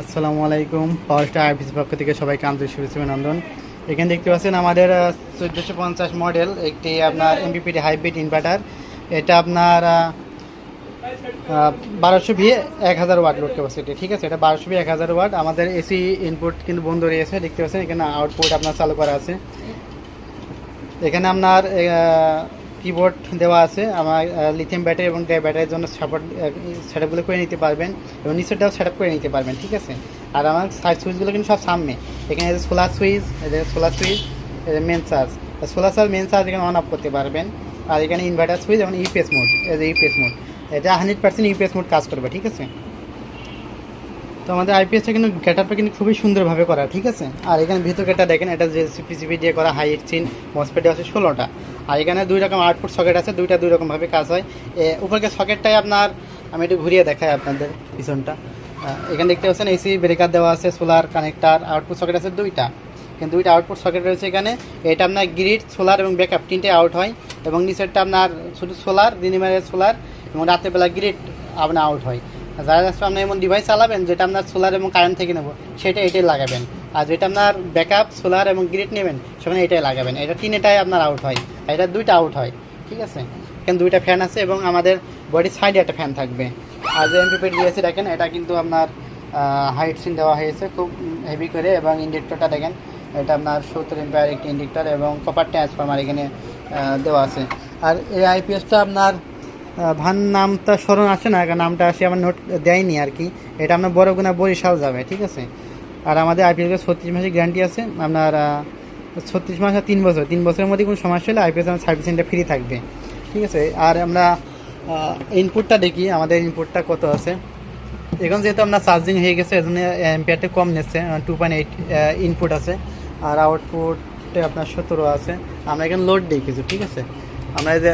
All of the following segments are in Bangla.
আসসালামু আলাইকুম। পাওয়ার স্টার আইপিসি পক্ষ থেকে সবাইকে আন্তরিক শুভেচ্ছা অভিনন্দন। এখানে দেখতে পাচ্ছেন আমাদের চোদ্দোশো পঞ্চাশ মডেল একটি আপনার এমপিপিটি হাইব্রিড ইনভার্টার এটা আপনার বারোশো ভি এক হাজার ওয়াট লোড ক্যাপাসিটি ঠিক আছে? এটা বারোশো ভি এক হাজার ওয়াট। আমাদের এসি ইনপুট কিন্তু বন্ধ রয়েছে, দেখতে পাচ্ছেন এখানে আউটপুট আপনার চালু করা আছে। এখানে আপনার কিবোর্ড দেওয়া আছে। আমার লিথিয়াম ব্যাটারি এবং ব্যাটারির জন্য সাপোর্ট সেট আপগুলো করে নিতে পারবেন এবং নিচেরটাও সেটআপ করে নিতে পারবেন, ঠিক আছে? আর আমার সাইড সুইচগুলো কিন্তু সব সামনে। এখানে সোলার সুইচ এদের সোলার সুইচ এদের main charge solar charge main charge এখানে অন অফ করতে পারবেন। আর এখানে ইনভার্টার সুইচ এবং ইপিএস মোড এদের ইপিএস মোড এটা হান্ড্রেড পার্সেন্ট ইউপিএস মোড কাজ করবে, ঠিক আছে? তো আমাদের আইপিএসটা কিন্তু গেটআপটা কিন্তু খুবই সুন্দরভাবে করা, ঠিক আছে? আর এখানে ভিতর গেটটা দেখেন, এটা যে সিপিসিপি দিয়ে করা হাই এক্সচিন মসপেটে আছে ষোলোটা। আর এখানে দুই রকম আউটপুট সকেট আছে দুইটা দুই রকমভাবে কাজ হয়। এ, উপরকে সকেটটাই আপনার আমি একটু ঘুরিয়ে দেখাই আপনাদের পিছনটা। এখানে দেখতে পাচ্ছেন এসি ব্রেকার দেওয়া আছে সোলার কানেক্টার আউটপুট সকেট আছে দুইটা। কিন্তু দুইটা আউটপুট সকেট রয়েছে এখানে। এটা আপনার গ্রিড সোলার এবং ব্যাকআপ তিনটে আউট হয় এবং নিচেরটা আপনার শুধু সোলার বেলায় সোলার এবং রাতের বেলা গ্রিড আপনার আউট হয়। যারা আপনার এমন ডিভাইস চালাবেন যেটা আপনার সোলার এবং কারেন্ট থেকে নেব সেটা এটাই লাগাবেন। আর যেটা আপনার ব্যাকআপ সোলার এবং গ্রিড নেবেন, সেখানে এটাই লাগাবেন। এটা তিনটাই আপনার আউট হয়। এটা দুইটা আউট হয়, ঠিক আছে? এখানে দুইটা ফ্যান আছে এবং আমাদের বডির সাইডে একটা ফ্যান থাকবে। আর যে এমপিপি দিয়েছে, দেখেন, এটা কিন্তু আপনার হাইট সিন দেওয়া হয়েছে খুব হেভি করে এবং ইন্ডেক্টরটা দেখেন, এটা আপনার সত্তর এম্পায়ার একটি ইন্ডেক্টর এবং কপার ট্রান্সফরমার এখানে দেওয়া আছে। আর এই আইপিএসটা আপনার ভান নামটা স্মরণ আছে না? নামটা আসে আমার নোট দেয়নি আর কি। এটা আপনার বড় গুণা বরিশাল যাবে, ঠিক আছে? আর আমাদের আইপিএস ছত্রিশ মাসের গ্যারান্টি আছে। আপনার ছত্রিশ মাস আর তিন বছর। তিন বছরের মধ্যে কোনো সমস্যা হলে আইপিএস আমার সার্ভিস সেন্টার ফ্রি থাকবে। ঠিক আছে? আর আমরা ইনপুটটা দেখি, আমাদের ইনপুটটা কত আছে। এখন যেহেতু আপনার চার্জিং হয়ে গেছে, এজন্য এম্পিয়ারটা কম নিচ্ছে টু পয়েন্ট এইট ইনপুট আছে। আর আউটপুটে আপনার সতেরো আছে। আমরা এখানে লোড দিই কিছু ঠিক আছে? আমরা এই যে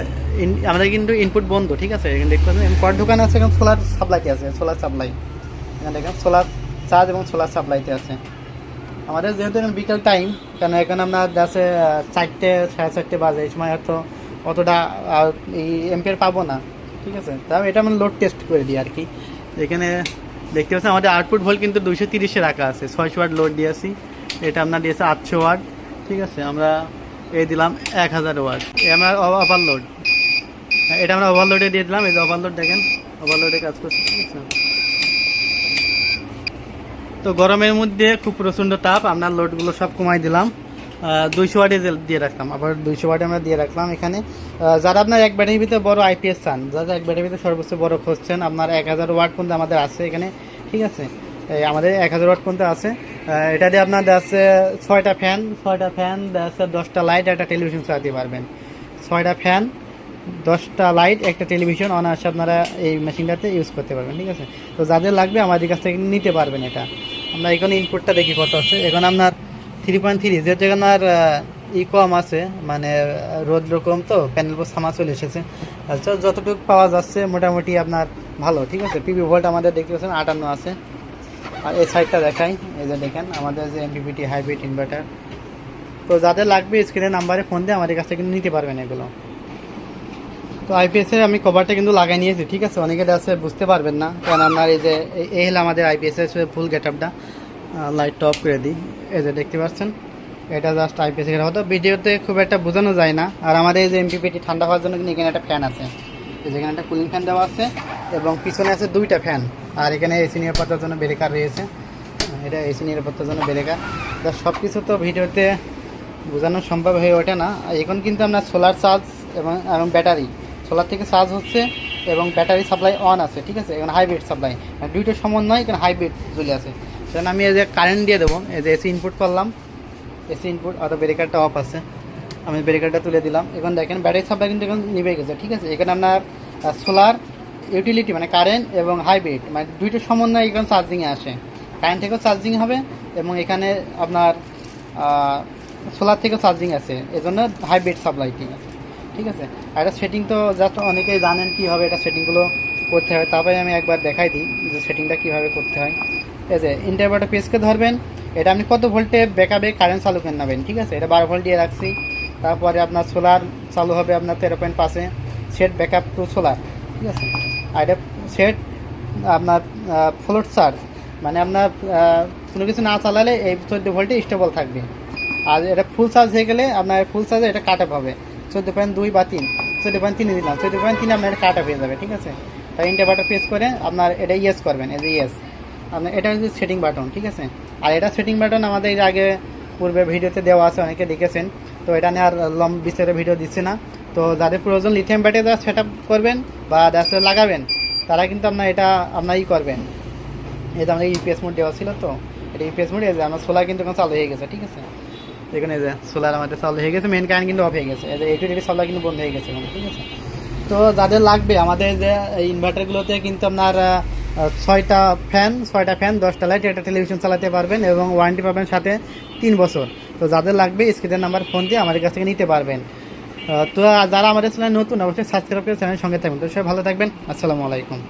আমাদের কিন্তু ইনপুট বন্ধ, ঠিক আছে? এখানে দেখতে পাচ্ছেন কর দোকানে আছে, এখন সোলার সাপ্লাইতে আছে সোলার সাপ্লাই এখানে দেখেন সোলার চার্জ এবং সোলার সাপ্লাইতে আছে। আমাদের যেহেতু এখন বিকেল টাইম কেন এখানে আপনার আছে চারটে, সাড়ে চারটে বাজে, এই সময় হয়তো অতটা এই এম্পিয়ার পাবো না। ঠিক আছে? তাও এটা আমরা লোড টেস্ট করে দিই আর কি। এখানে দেখতে পাচ্ছেন, আমাদের আউটপুট ভোল্ট কিন্তু দুইশো তিরিশে রাখা আছে। ছয়শো ওয়াট লোড দিয়েছি। এটা আপনার দিয়েছে আটশো ওয়াট ঠিক আছে? আমরা এই দিলাম এক হাজার ওয়াট আমার ওভারলোড এটা আমরা ওভারলোডে দিয়ে দিলাম। এই যে ওভারলোড দেখেন ওভারলোডে কাজ করছি। ঠিক আছে? তো গরমের মধ্যে খুব প্রচণ্ড তাপ আপনার লোডগুলো সব কমাই দিলাম। দুইশো ওয়াটে দিয়ে রাখলাম, আবার দুইশো ওয়াটে আমরা দিয়ে রাখলাম এখানে। যারা আপনার এক ব্যাটারির ভিতরে বড় আইপিএস চান, যারা এক ব্যাটারির ভিতরে সর্বোচ্চ বড় খুঁজছেন আপনার এক হাজার ওয়াট পর্যন্ত আমাদের আছে এখানে, ঠিক আছে? আমাদের এক হাজার ওয়াট পর্যন্ত আছে। এটা দিয়ে আপনার আছে ছয়টা ফ্যান ছয়টা ফ্যান আছে দশটা লাইট, একটা টেলিভিশন চালাতে পারবেন। ছয়টা ফ্যান, দশটা লাইট, একটা টেলিভিশন অনায়াসে আপনারা এই মেশিনটাতে ইউজ করতে পারবেন, ঠিক আছে? তো যাদের লাগবে আমাদের কাছ থেকে নিতে পারবেন এটা। আমরা এখানে ইনপুটটা দেখি কত আছে। এখন আপনার থ্রি পয়েন্ট থ্রি যেহেতু এখানে আর ই কম আছে মানে রোদ রকম তো প্যানেল পর সামা চলে এসেছে। আচ্ছা যতটুকু পাওয়া যাচ্ছে, মোটামুটি আপনার ভালো, ঠিক আছে? পিবি ভোল্ট আমাদের দেখতে পাচ্ছেন আটান্ন আছে। আর এই সাইডটা দেখাই, এই যে দেখেন, আমাদের যে এমপিপিটি হাইব্রিড ইনভার্টার তো যাদের লাগবে স্ক্রিনের নাম্বারে ফোন দিয়ে আমাদের কাছ থেকে নিতে পারবেন এগুলো। তো আইপিএস এর আমি কভারটা কিন্তু লাগাই নিয়েছি, ঠিক আছে? অনেকে আছে, বুঝতে পারবেন না। কারণ আপনার এই যে, এই- হলো আমাদের আইপিএস এর ফুল গেট আপটা লাইট টপ করে দিই। এই যে দেখতে পাচ্ছেন? এটা জাস্ট আইপিএস এর হতো ভিডিওতে খুব একটা বোঝানো যায় না। আর আমাদের এই যে এমপিপিটি ঠান্ডা হওয়ার জন্য কিন্তু এখানে একটা ফ্যান আছে। এই যে একটা কুলিং ফ্যান দেওয়া আছে এবং পিছনে আছে দুইটা ফ্যান আর এখানে এসি নিরাপত্তার জন্য ব্রেকার রয়েছে। এটা এসি নিরাপত্তার জন্য ব্রেকার তো সব কিছু তো ভিডিওতে বোঝানো সম্ভব হয়ে ওঠে না। এখন কিন্তু আপনার সোলার চার্জ এবং এবং ব্যাটারি সোলার থেকে চার্জ হচ্ছে এবং ব্যাটারি সাপ্লাই অন আছে, ঠিক আছে? এখানে হাইব্রিড সাপ্লাই দুইটা সমন্বয় এখানে হাইব্রিড চলে আছে। সেখানে আমি এই যে কারেন্ট দিয়ে দেবো, এই যে এসি ইনপুট করলাম। এসি ইনপুট অত ব্রেকারটা অফ আছে। আমি ব্রেকারটা তুলে দিলাম। এখন দেখেন, ব্যাটারি সাপ্লাই কিন্তু এখন নিভে গেছে, ঠিক আছে? এখানে আপনার সোলার ইউটিলিটি মানে কারেন্ট এবং হাইব্রিড মানে দুইটা সমন্বয় এখন চার্জিংয়ে আসে। কারেন্ট থেকেও চার্জিং হবে এবং এখানে আপনার সোলার থেকেও চার্জিং আছে। এজন্য হাইব্রিড সাপ্লাই ঠিক আছে? ঠিক আছে? আর এটা সেটিং তো জাস্ট অনেকেই জানেন কীভাবে এটা সেটিংগুলো করতে হয়। তারপরে আমি একবার দেখাই দিই যে সেটিংটা কীভাবে করতে হয়। ঠিক আছে? ইন্টারভার্টার পেজকে ধরবেন। এটা আপনি কত ভোল্টে ব্যাকআপে কারেন্ট চালু করে নেবেন, ঠিক আছে? এটা বারো ভোল্ট দিয়ে রাখছি। তারপরে আপনার সোলার চালু হবে আপনার তেরো পয়েন্ট পাঁচে। সেট ব্যাকআপ টু সোলার ঠিক আছে? আর এটা সেট আপনার ফ্লোট চার্জ মানে আপনার কোনো কিছু না চালালে এই চোদ্দ ভোল্টে স্টেবল থাকবে। আর এটা ফুল চার্জ হয়ে গেলে আপনার ফুল চার্জে এটা কাট হবে। চোদ্দ পয়েন্ট দুই বা তিন, চোদ্দ পয়েন্ট তিনে দিলাম। চোদ্দ পয়েন্ট তিনে আপনার কাটা পেয়ে যাবে, ঠিক আছে? তাই ইন্টার বাটন প্রেস করে আপনার এটা ইয়েস করবেন এই যে ইয়েস আপনার এটা হচ্ছে সেটিং বাটন ঠিক আছে? আর এটা সেটিং বাটন আমাদের আগে পূর্বে ভিডিওতে দেওয়া আছে, অনেকে দেখেছেন। তো এটা নিয়ে আর লম বিস্তারে ভিডিও দিচ্ছে না। তো যাদের প্রয়োজন লিথিয়াম ব্যাটারি যারা সেট করবেন বা যারা লাগাবেন, তারা কিন্তু আপনার এটা আপনার ই করবেন এটা আমাদের ইউপিএস মোড দেওয়া ছিল তো, এটা ইউপিএস মোড আমার সোলার কিন্তু এখন চালু হয়ে গেছে, ঠিক আছে? দেখুন এই যে সোলার আমাদের চালু হয়ে গেছে মেন কারেন্ট কিন্তু অফ হয়ে গেছে। এই যে এইটু সোলার কিন্তু বন্ধ হয়ে গেছে ঠিক আছে? তো যাদের লাগবে, আমাদের যে ইনভার্টারগুলোতে কিন্তু আপনার ছয়টা ফ্যান ছয়টা ফ্যান দশটা লাইট একটা টেলিভিশন চালাতে পারবেন এবং ওয়ারেন্টি পাবেন সাথে তিন বছর। তো যাদের লাগবে, স্ক্রিনের নাম্বার ফোন দিয়ে আমাদের কাছ থেকে নিতে পারবেন। তো যারা আমাদের চ্যানেল নতুন, অবশ্যই সাবস্ক্রাইব করে চ্যানেলের সঙ্গে থাকবেন। তো সবাই ভালো থাকবেন। আসসালামু আলাইকুম।